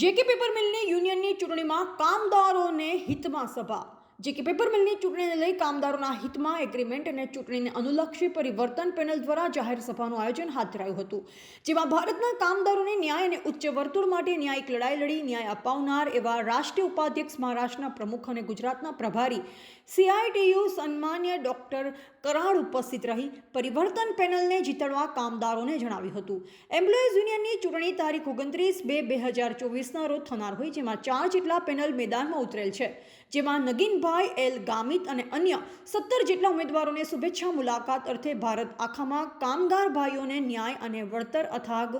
J K paper મિલની યુનિયનની ચૂંટણીમાં કામદારોને હિતમાં સભા. જેકે પેપર મિલની ચૂંટણીને લઈ કામદારોના હિતમાં એગ્રીમેન્ટ અને ચૂંટણીને અનુલક્ષી પરિવર્તન પેનલ દ્વારા જાહેર સભાનું આયોજન હાથ ધરાયું હતું. જેમાં ભારતના કામદારોને ન્યાય અને ઉચ્ચ વર્તુળ માટે ન્યાયિક લડાઈ લડી, ન્યાય અપાવનાર એવા રાષ્ટ્રીય ઉપાધ્યક્ષ મહારાષ્ટ્રના પ્રમુખ અને ગુજરાતના પ્રભારી સીઆઈટીયુ સન્માન્ય ડોક્ટર કરાડ ઉપસ્થિત રહી પરિવર્તન પેનલને જીતડવા કામદારોને જણાવ્યું હતું. એમ્પ્લોઈઝ યુનિયનની ચૂંટણી તારીખ ઓગણત્રીસ બે બે હજાર ચોવીસના રોજ થનાર હોય જેમાં ચાર જેટલા પેનલ મેદાનમાં ઉતરેલ છે. જેમાં નગીનભાઈ એલ ગામિત અને અન્ય સત્તર જેટલા ઉમેદવારોને શુભેચ્છા મુલાકાત અર્થે ભારત આખામાં કામદાર ભાઈઓને ન્યાય અને વળતર અથાગ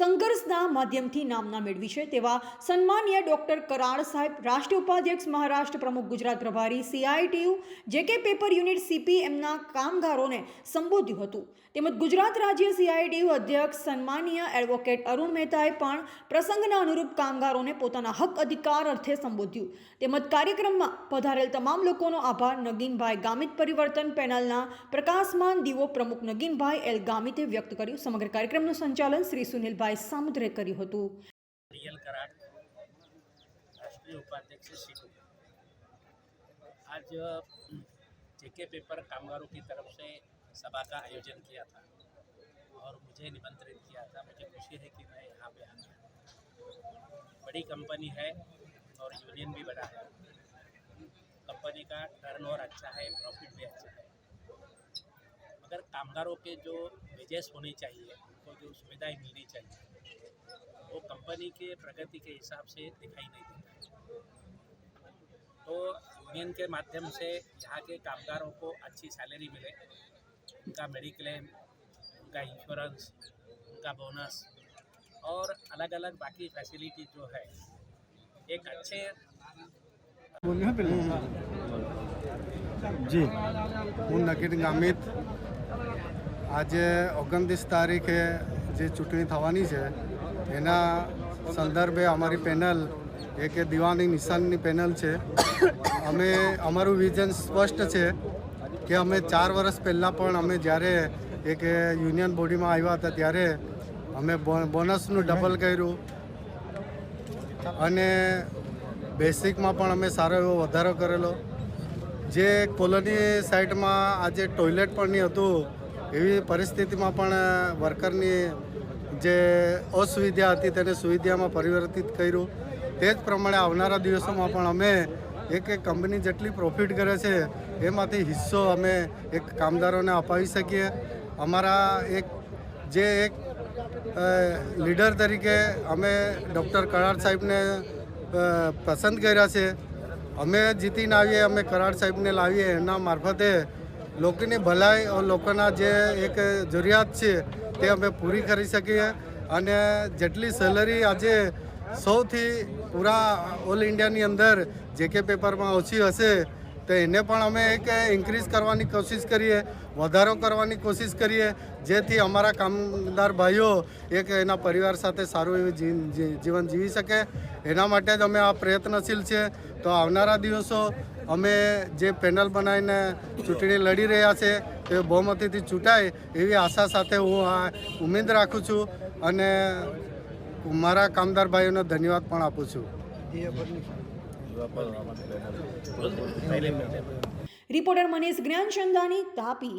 સંઘર્ષના માધ્યમથી નામના મેળવી છે તેવા સન્માનીય ડોક્ટર કરાળ સાહેબ, રાષ્ટ્રીય ઉપાધ્યક્ષ મહારાષ્ટ્ર પ્રમુખ ગુજરાત પ્રભારી આરટીયુ જે કે પેપર યુનિટ સીપીએમના કામગારોને સંબોધ્યું હતું. તેમજ ગુજરાત રાજ્ય સીઆઈડીયુ અધ્યક્ષ, સન્માનીય એડવોકેટ અરુણ મહેતાએ પણ પ્રસંગના અનુરૂપ કામગારોને પોતાના હક અધિકાર અર્થે સંબોધ્યું. તેમજ કાર્યક્રમમાં પધારેલ તમામ લોકોનો આભાર. નગીનભાઈ ગામિત પરિવર્તન પેનલના પ્રકાશમાન દીવો પ્રમુખ નગીનભાઈ એલ ગામિતે વ્યક્ત કર્યું. સમગ્ર કાર્યક્રમનું સંચાલન શ્રી સુનિલભાઈ સામુદ્રે કર્યું હતું. રાષ્ટ્રીય ઉપાધ્યક્ષ શ્રી आज, जेके पेपर कामगारों की तरफ़ से सभा का आयोजन किया था और मुझे निमंत्रित किया था। मुझे खुशी है कि मैं यहाँ पे आ गया बड़ी कंपनी है और यूनियन भी बड़ा है। कंपनी का टर्नओवर अच्छा है, प्रॉफिट भी अच्छा है। मगर कामगारों के जो वेजेस होने चाहिए, उनको जो सुविधाएँ मिलनी चाहिए, वो कंपनी के प्रगति के हिसाब से दिखाई नहीं देता। तो यूनियन के माध्यम से यहाँ के कामगारों को अच्छी सैलरी मिले उनका मेडिक्लेम उनका इंश्योरेंस उनका बोनस और अलग अलग बाकी फैसिलिटी जो है एक अच्छे જી હું નકીર ગામિત આજે ઓગણત્રીસ તારીખે જે ચૂંટણી થવાની છે એના સંદર્ભે અમારી પેનલ એ દિવાની નિશાનની પેનલ છે. અમે, અમારું વિઝન સ્પષ્ટ છે કે અમે ચાર વર્ષ પહેલાં પણ અમે જ્યારે એક યુનિયન બોડીમાં આવ્યા હતા ત્યારે અમે બોનસનું ડબલ કર્યું. અને બેસિકમાં પણ અમે સારો એવો વધારો કરેલો. જે કોલોની સાઇડમાં આજે ટોયલેટ પણ નહીં હતું, એવી પરિસ્થિતિમાં પણ વર્કરની જે અસુવિધા હતી તેને સુવિધામાં પરિવર્તિત કર્યું. તે જ પ્રમાણે આવનારા દિવસોમાં પણ અમે એક એક કંપની જેટલી પ્રોફિટ કરે છે, એમાંથી હિસ્સો અમે એક કામદારોને અપાવી શકીએ. અમારા એક જે એક લીડર તરીકે અમે ડૉક્ટર કરાર સાહેબને પસંદ કર્યા છે. અમે જીતીને આવીએ, અમે કરાર સાહેબને લાવીએ, એના મારફતે લોકોની ભલાઈ લોકોના જે એક જરૂરિયાત છે તે અમે પૂરી કરી શકીએ અને જેટલી સેલરી આજે સૌથી પૂરા ઓલ ઇન્ડિયાની અંદર જે કે પેપરમાં ઓછી હશે, તો એને પણ અમે એક ઇન્ક્રીઝ કરવાની કોશિશ કરીએ, વધારો કરવાની કોશિશ કરીએ, જેથી અમારા કામદાર ભાઈઓ એક એના પરિવાર સાથે સારું એવું જીવન જીવી શકે. એના માટે જ અમે આ પ્રયત્નશીલ છે. તો આવનારા દિવસો અમે જે પેનલ બનાવીને ચૂંટણી લડી રહ્યા છે એ બહુમતીથી ચૂંટાય એવી આશા સાથે હું આ ઉમેદ રાખું છું અને મારા કામદાર ભાઈઓને ધન્યવાદ પણ આપું છું. રિપોર્ટર મનીષ જ્ઞાનચંદાની તાપી.